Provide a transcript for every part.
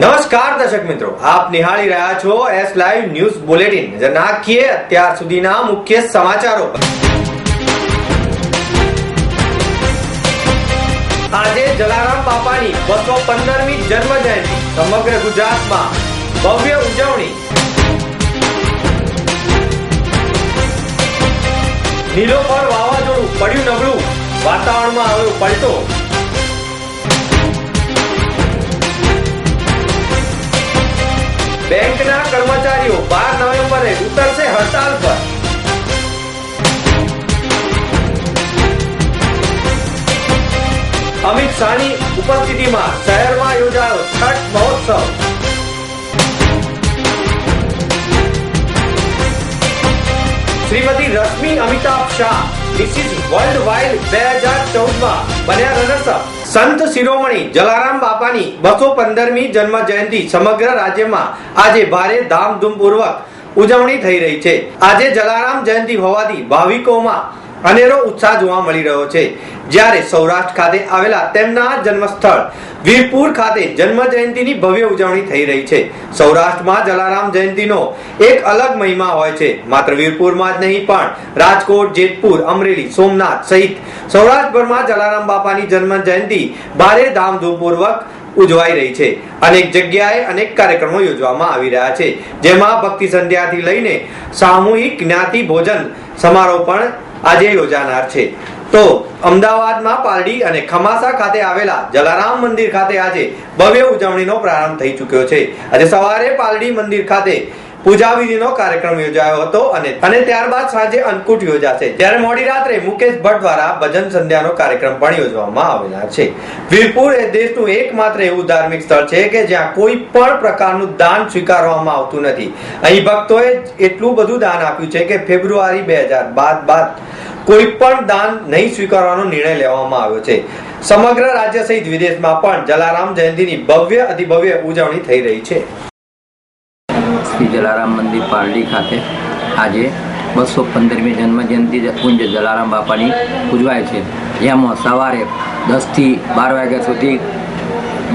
દર્શક મિત્રો, આપ નિહાળી રહ્યા છો એસ લાઈવ ન્યૂઝ બુલેટિન નજર નાખીએ અત્યાર સુધીના મુખ્ય સમાચારો આજે જલારામ બાપાની બસો પંદરમી જન્મ જયંતિ સમગ્ર ગુજરાતમાં ભવ્ય ઉજવણી. નીલોફર વાવાઝોડું પડ્યું નબળું, વાતાવરણમાં આવ્યો પલટો બેંકના કર્મચારીઓ બાર નવેમ્બરે ઉતરશે હડતાલ પર. અમિત શાહની ઉપસ્થિતિમાં શહેરમાં યોજાયો છઠ મહોત્સવ. Shrimati Rashmi Amitabh Shah Mrs world wide બે બન્યા રનર્સઅપ સંત શિરોમણી જલારામ બાપાની બસો પંદરમી જન્મ જયંતિ સમગ્ર રાજ્યમાં આજે ભારે ધામધૂમપૂર્વક ઉજવણી થઈ રહી છે. આજે જલારામ જયંતિ હોવાથી ભાવિકોમાં અનેરો ઉત્સાહ જોવા મળી રહ્યો છે. જ્યારે સૌરાષ્ટ્ર ખાતે આવેલા તેમના જન્મસ્થળ વીરપુર ખાતે જન્મ જયંતિની ભવ્ય ઉજવણી થઈ રહી છે. સૌરાષ્ટ્રમાં જલારામ જયંતિનો એક અલગ મહિમા હોય છે. માત્ર વીરપુરમાં જ નહીં પણ રાજકોટ, જેતપુર, અમરેલી, સોમનાથ સહિત સૌરાષ્ટ્રભરમાં જલારામ બાપાની જન્મ જયંતિ ભારે ધામધૂમપૂર્વક ઉજવાઈ રહી છે. અનેક જગ્યાએ અનેક કાર્યક્રમો યોજવામાં આવી રહ્યા છે. જેમાં ભક્તિ સંધ્યાથી લઈને સામૂહિક જ્ઞાતિ ભોજન સમારોહ પણ આજે યોજાનાર છે. તો અમદાવાદમાં પારડી અને ખમાસા ખાતે આવેલા જલારામ મંદિર ખાતે આજે ભવ્ય ઉજવણીનો પ્રારંભ થઈ ચૂક્યો છે. આજે સવારે પાલડી મંદિર ખાતે પૂજા કાર્યક્રમ યોજાયો હતો અને અને ત્યારબાદ સાંજે અન્નકૂટ યોજાશે. ત્યારે મોડી રાત્રે મુકેશ ભટ્ટ દ્વારા ભજન સંધ્યાનો કાર્યક્રમ પણ યોજવામાં આવેલા છે. વીરપુર એ દેશનું એકમાત્ર એવું ધાર્મિક સ્થળ છે કે જ્યાં કોઈ પણ પ્રકારનું દાન સ્વીકારવામાં આવતું નથી. અહીં ભક્તોએ એટલું બધું દાન આપ્યું છે કે ફેબ્રુઆરી બે હજાર બાદ બાદ કોઈ પણ દાન નહીં સ્વીકારવાનો નિર્ણય લેવામાં આવ્યો છે. સમગ્ર રાજ્ય સહિત વિદેશમાં પણ જલારામ જયંતિની ભવ્ય અતિભવ્ય ઉજવણી થઈ રહી છે. શ્રી જલારામ મંદિર પારડી ખાતે આજે બસો પંદરમી જન્મજયંતિ કુંજ જલારામ બાપાની ઉજવાય છે. જેમાં સવારે દસથી બાર વાગ્યા સુધી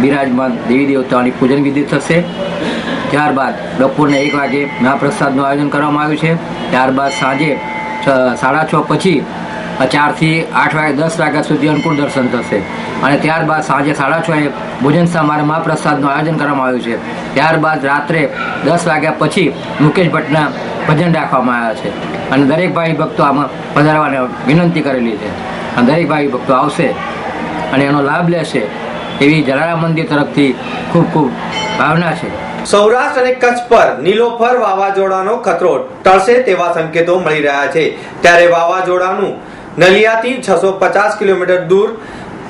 બિરાજમાન દેવી દેવતાઓની પૂજન વિધિ થશે. ત્યારબાદ બપોરને એક વાગે મહાપ્રસાદનું આયોજન કરવામાં આવ્યું છે. ત્યારબાદ સાંજે સાડા છ પછી ચારથી આઠ વાગે, દસ વાગ્યા સુધી અન્નકૂટ દર્શન થશે. અને ત્યારબાદ સાંજે સાડા છ ભોજન સમારોહ મહાપ્રસાદનું આયોજન કરવામાં આવ્યું છે. ત્યારબાદ રાત્રે દસ વાગ્યા પછી મુકેશ ભટ્ટના ભજન રાખવામાં આવ્યા છે. અને દરેક ભાઈ ભક્તો આમાં પધારવાની વિનંતી કરેલી છે. અને દરેક ભાઈ ભક્તો આવશે અને એનો લાભ લેશે એવી જલારામ મંદિર તરફથી ખૂબ ખૂબ ભાવના છે. સૌરાષ્ટ્ર અને કચ્છ પર નીલોફર વાવાઝોડાનો ખતરો ટળશે તેવા સંકેતો મળી રહ્યા છે. ત્યારે વાવાઝોડાનું નલિયાથી છસો પચાસ કિલોમીટર દૂર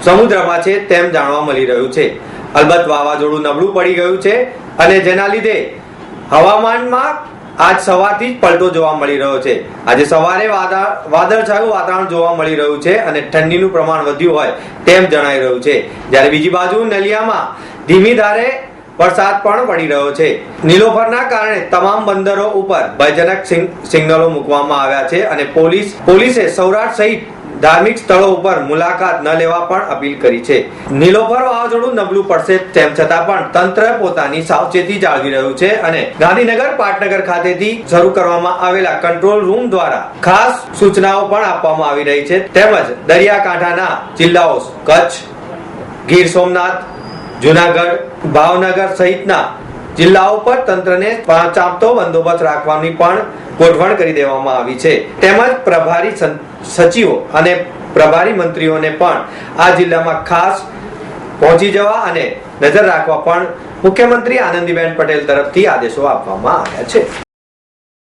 સમુદ્રમાં છે તેમ જાણવા મળી રહ્યું છે. અલબત્ત વાવાઝોડું નબળું પડી ગયું છે અને જેના લીધે હવામાનમાં આજ સવારથી જ પલટો જોવા મળી રહ્યો છે. આજે સવારે વાદળ, વાદળછાયું વાતાવરણ જોવા મળી રહ્યું છે અને ઠંડીનું પ્રમાણ વધ્યું હોય તેમ જણાઈ રહ્યું છે. જ્યારે બીજી બાજુ નલિયામાં ધીમી ધારે વરસાદ પણ પડી રહ્યો છે. નીલોફરના કારણે તમામ બંદરો ઉપર ભયજનક સિગ- સિગ્નલો મૂકવામાં આવ્યા છે અને પોલીસ, પોલીસે સૌરાષ્ટ્ર સહિત ધાર્મિક સ્થળો ઉપર મુલાકાત ન લેવા પણ અપીલ કરી છે. નીલોફર વાવાઝોડું નબળું પડશે તેમ છતાં પણ તંત્ર પોતાની સાવચેતી જાળવી રહ્યું છે અને ગાંધીનગર પાટનગર ખાતેથી શરૂ કરવામાં આવેલા કંટ્રોલ રૂમ દ્વારા ખાસ સૂચનાઓ પણ આપવામાં આવી રહી છે. તેમજ દરિયાકાંઠાના જિલ્લાઓ, કચ્છ, ગીર સોમનાથ જુનાગઢ, ભાવનગર સહિતના જિલ્લાઓ પર તંત્રને ચાંપતો બંદોબસ્ત રાખવાની પણ ગોઠવણ કરી દેવામાં આવી છે. તેમજ પ્રભારી સચિવો અને પ્રભારી મંત્રીઓને પણ આ જિલ્લામાં ખાસ પહોંચી જવા અને નજર રાખવા પણ મુખ્યમંત્રી આનંદીબેન પટેલ તરફથી આદેશો આપવામાં આવ્યા છે.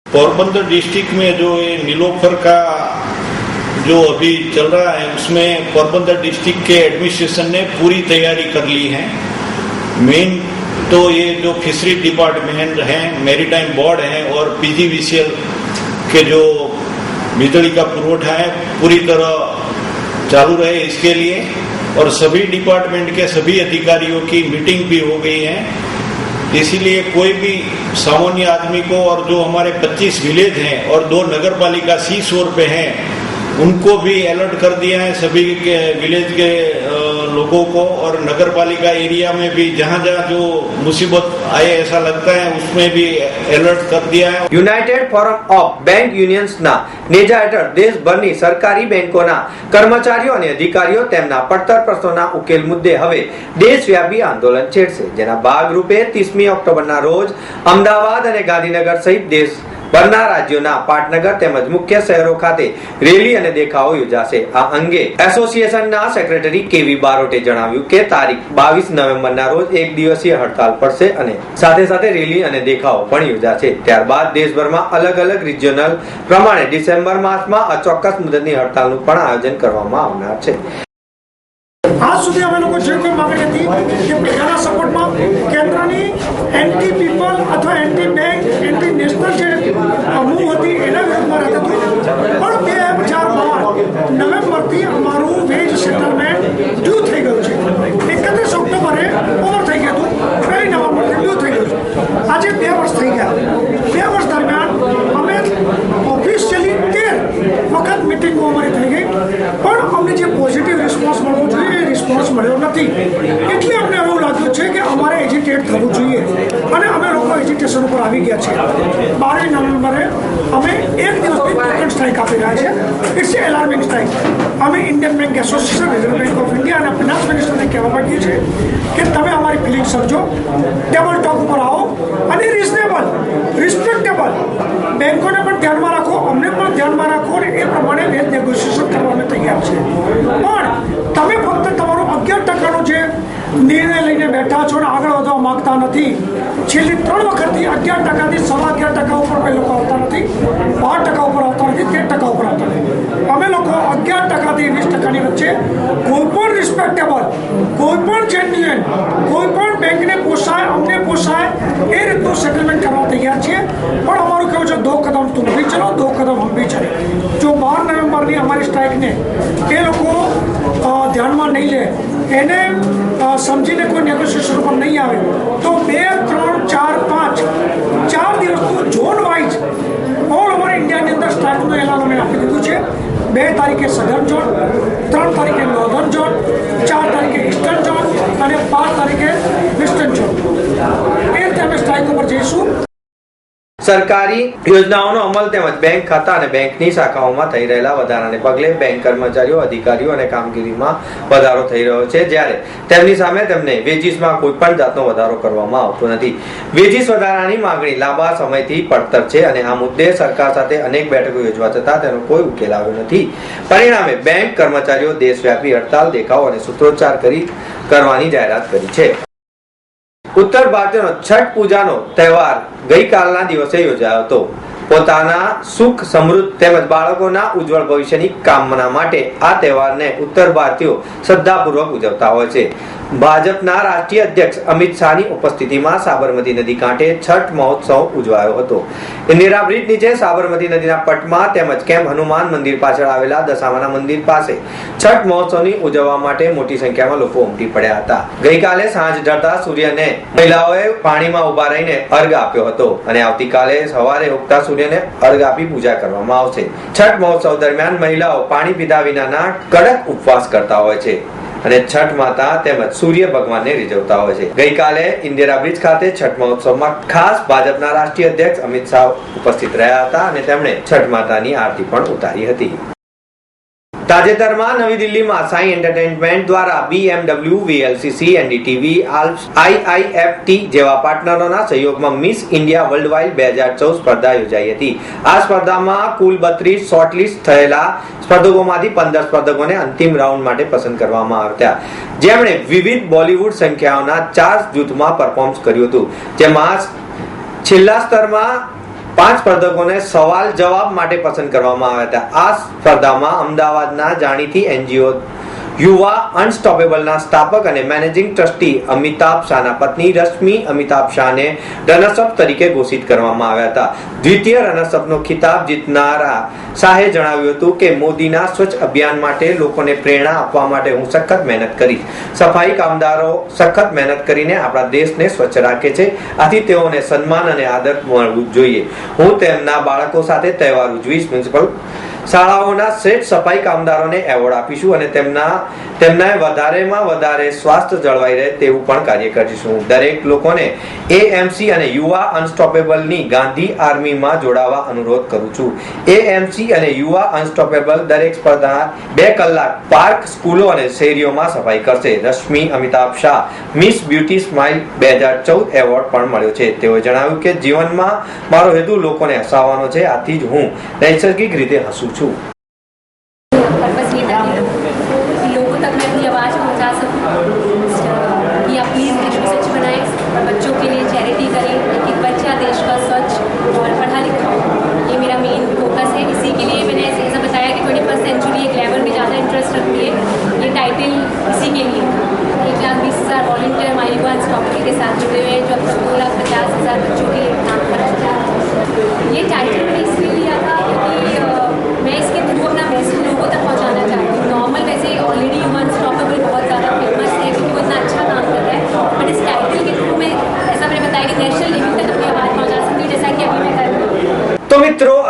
પોરબંદર ડિસ્ટ્રિક્ટ મેં જો એ નીલોફર કા जो अभी चल रहा है, उसमें पोरबंदर डिस्ट्रिक्ट के एडमिनिस्ट्रेशन ने पूरी तैयारी कर ली है। मेन तो ये जो फिशरी डिपार्टमेंट है, मेरीटाइम बोर्ड है और पीजीवीसीएल के जो बिजली का पुरवठा है, पूरी तरह चालू रहे इसके लिए। और सभी डिपार्टमेंट के सभी अधिकारियों की मीटिंग भी हो गई है। इसीलिए कोई भी सामान्य आदमी को और जो हमारे 25 विलेज हैं और दो नगर पालिका सी शोर पे हैं उनको भी अलर्ट कर दिया है सभी के विलेज के अ, लोगों को और नगर पालिका एरिया में भी जहाँ जहाँ जो मुसीबत आए ऐसा लगता है उसमें भी अलर्ट कर दिया है યુનાઇટેડ ફોરમ ઓફ બેંક યુનિયન્સના નેજા હેઠળ દેશભરની સરકારી બેંકોના કર્મચારીઓ અને અધિકારીઓ તેમના પડતર પ્રશ્નોના ઉકેલ મુદ્દે હવે દેશવ્યાપી આંદોલન છેડશે જેના ભાગરૂપે ત્રીસમી ઓક્ટોબરના રોજ અમદાવાદ અને ગાંધીનગર સહિત દેશભરના રાજ્યોના પાટનગર તેમજ મુખ્ય શહેરો ખાતે રેલી અને દેખાવો યોજાશે. આ અંગે એસોસિએશનના સેક્રેટરી કેવી બારોટે જણાવ્યું કે તારીખ બાવીસ નવેમ્બરના રોજ એક દિવસીય હડતાલ પડશે અને સાથે સાથે રેલી અને દેખાવો પણ યોજાશે. ત્યારબાદ દેશભરમાં અલગ અલગ રિજિયોનલ પ્રમાણે ડિસેમ્બર માસમાં અચોક્કસ મુદતની હડતાલનું પણ આયોજન કરવામાં આવનાર છે. આજ સુધી અમે લોકો જે કોઈ માંગણી હતી કે પ્રજાના સપોર્ટમાં કેન્દ્રની એન્ટી પીપલ અથવા એન્ટી બેંક એન્ટી નેશનલ જે મૂવ હતી એના વિરુદ્ધમાં રહેતું હતું પણ બે હજાર બાર નવેમ્બરથી અમારું વેજ સેટલમેન્ટ ડ્યુ થઈ ગયું છે એકત્રીસ ઓક્ટોબરે ઓવર થઈ ગયું હતું પહેલી નવેમ્બરથી ડ્યુ થઈ ગયું છે આજે બે વર્ષ થઈ ગયા બે વર્ષ દરમિયાન અમે ઓફિશિયલી તેર વખત મિટિંગો અમારી થઈ ગઈ પણ અમને જે પોઝિટિવ રિસ્પોન્સ મળવો જોઈએ એ રિસ્પોન્સ મળ્યો નથી. એટલે અમને એવું લાગ્યું છે કે અમારે એજિટેટ થવું જોઈએ. અને અમે લોકો એજિટેશન ઉપર આવી ગયા છીએ. બારમી નવેમ્બરે અમે એક ટોકન સ્ટ્રાઇક આપી રહ્યા છે ઇટ્સ એલાર્મિંગ સ્ટ્રાઇક અમે Indian bank association reserve bank of India અને ફિનાન્સ મિનિસ્ટરને કહેવા માંગીએ છીએ કે તમે અમારી ફિલિંગ સમજો. ટેબલ ટોક ઉપર આવો. અને રિઝનેબલ રિસ્પેક્ટેબલ બેંકોને પણ ધ્યાનમાં રાખો, અમને પણ ધ્યાનમાં રાખો અને એ પ્રમાણે વેજ નેગોશિએશન કરવા અમે તૈયાર છે. પણ તમે ફક્ત તમારો અગિયાર ટકાનો જે નિર્ણય લઈને બેઠા છો અને આગળ વધવા માંગતા નથી. છેલ્લી ત્રણ વખતથી અગિયાર ટકાથી સવા અગિયાર ટકા ઉપર કોઈ લોકો આવતા નથી. બાર ટકા ઉપર આવતા નથી તેર ટકા ઉપર આવતા નથી. અમે લોકો અગિયાર ટકાથી વીસ ટકાની વચ્ચે કોઈ પણ રિસ્પેક્ટેબલ કોઈ પણ જેન્યુઅન કોઈ પણ બેંકને પોસાય અમને પોસાય એ રીતનું સેટલમેન્ટ કરવા તૈયાર છીએ. પણ અમારું કેવું છે દો કદમ તું ભી ચલો દો કદમ હમ ભી ચલે. જો બાર નવેમ્બરની અમારી સ્ટ્રાઇકને એ લોકો અ, ધ્યાનમાં નહીં લે એને સમજીને કોઈ નેગોશિએશન ઉપર નહીં આવે. તો બે, ત્રણ, ચાર, પાંચ, ચાર દિવસનું ઝોન વાઇઝ ઓલ ઓવર ઇન્ડિયાની અંદર સ્ટાર્ટનું એલાન અમે આપી દીધું છે. બે તારીખે સધર્ન ઝોન ત્રણ તારીખે નોર્ધન ઝોન ચાર તારીખે ઇસ્ટર્ન ઝોન અને પાંચ તારીખે વેસ્ટર્ન ઝોન એ રીતે અમે સ્ટ્રાઇક ઉપર જઈશું. સરકારી યોજનાઓનો અમલ તેમજ બેંક ખાતા અને બેંકની શાખાઓમાં થઈ રહેલા વધારાને પગલે બેંક કર્મચારીઓ, અધિકારીઓ અને કામગીરીમાં વધારો થઈ રહ્યો છે. જ્યારે તેમની સામે તેમને વેજીસમાં કોઈ પણ જાતનો વધારો કરવામાં આવતો નથી. વેજીસ વધારાની માંગણી લાંબા સમયથી પડતર છે અને આ મુદ્દે સરકાર સાથે અનેક બેઠકો યોજવા છતાં તેનો કોઈ ઉકેલ આવ્યો નથી. પરિણામે બેંક કર્મચારીઓ દેશવ્યાપી હડતાલ, દેખાવો અને સૂત્રોચ્ચાર કરી કરવાની જાહેરાત કરી છે. ઉત્તર ભારતીયનો છઠ પૂજાનો તહેવાર ગઈકાલના દિવસે યોજાયો હતો. પોતાના સુખ, સમૃદ્ધ તેમજ બાળકોના ઉજ્જવળ ભવિષ્યની કામના માટે આ તહેવારને ઉત્તર ભારતીયો શ્રદ્ધાપૂર્વક ઉજવતા હોય છે. ભાજપના રાષ્ટ્રીય અધ્યક્ષ અમિત શાહની ઉપસ્થિતિમાં સાબરમતી નદી કાંઠે છઠ મહોત્સવ ઉજવાયો હતો. ઇન્દિરા બ્રિજ નીચે સાબરમતી નદીના પટમાં તેમજ કેમ હનુમાન મંદિર પાછળ આવેલા દશામાના મંદિર પાસે છઠ મહોત્સવની ઉજવવા માટે મોટી સંખ્યામાં લોકો ઉમટી પડ્યા હતા. ગઈકાલે સાંજ ઢળતા સૂર્યને મહિલાઓએ પાણીમાં ઊભા રહીને અર્ઘ આપ્યો હતો અને આવતીકાલે સવારે ઉગતા સૂર્યને અર્ઘ આપી પૂજા કરવામાં આવશે. છઠ મહોત્સવ દરમિયાન મહિલાઓ પાણી પીધા વિનાના કડક ઉપવાસ કરતા હોય છે. અને છઠ માતા તેમજ સૂર્ય ભગવાનને રીઝવતા હોય છે. ગઈકાલે ઇન્દિરા બ્રિજ ખાતે છઠ મહોત્સવમાં ખાસ ભાજપના રાષ્ટ્રીય અધ્યક્ષ અમિત શાહ ઉપસ્થિત રહ્યા હતા અને તેમણે છઠ માતાની આરતી પણ ઉતારી હતી. તાજેતરમાં નવી દિલ્હીમાં સાઈ એન્ટરટેનમેન્ટ દ્વારા BMW, VLCC NDTV Alps, IIFT જેવા પાર્ટનરોના સહયોગમાં મિસ ઇન્ડિયા વર્લ્ડ વાઇડ બે હજાર ચૌદ સ્પર્ધા યોજાઈ હતી. આ સ્પર્ધામાં કુલ બત્રીસ શોર્ટલિસ્ટ થયેલા સ્પર્ધકોમાંથી પંદર સ્પર્ધકોને અંતિમ રાઉન્ડ માટે પસંદ કરવામાં આવ્યા. જેમણે વિવિધ બોલિવૂડ સંખ્યાઓના ચાર જૂથમાં પરફોર્મન્સ કર્યું હતું. જેમાં છેલ્લા સ્તરમાં પાંચ સ્પર્ધકોને સવાલ જવાબ માટે પસંદ કરવામાં આવ્યા હતા. આ સ્પર્ધામાં અમદાવાદના જાણીતી એનજીઓ યુવા, અનસ્ટોપેબલના સ્થાપક અને મેનેજિંગ ટ્રસ્ટી અમિતાભ શાહના પત્ની રશ્મિ અમિતાભ શાહને રનર્સઅપ તરીકે ઘોષિત કરવામાં આવ્યા હતા. દ્વિતીય રનર્સઅપનો ખિતાબ જીતનારા શાહે જણાવ્યું હતું કે, મોદીના સ્વચ્છ અભિયાન માટે લોકોને પ્રેરણા આપવા માટે હું સખત મહેનત કરીશ. સફાઈ કામદારો સખત મહેનત કરીને આપણા દેશને સ્વચ્છ રાખે છે. આથી તેઓને સન્માન અને આદર મળવું જોઈએ. હું તેમના બાળકો સાથે તહેવાર ઉજવીશ મ્યુનિસિપલ શાળાઓના શ્રેષ્ઠ સફાઈ કામદારોને એવોર્ડ આપીશું અને તેમના તેમના વધારેમાં વધારે સ્વાસ્થ્ય જળવાઈ રહે તેવું પણ કાર્ય કરીશું. દરેક લોકોને એએમસી અને યુવા અનસ્ટોપેબલની ગાંધી આર્મીમાં જોડાવા અનુરોધ કરું છું. એએમસી અને યુવા અનસ્ટોપેબલ દરેક સ્પર્ધા બે કલાક પાર્ક સ્કૂલો અને શેરીઓમાં સફાઈ કરશે. Rashmi Amitabh Shah Miss beauty smile બે હજાર ચૌદ એવોર્ડ પણ મળ્યો છે. તેઓએ જણાવ્યું કે જીવનમાં મારો હેતુ લોકોને હસાવવાનો છે. આથી જ હું નૈસર્ગિક રીતે હસું too.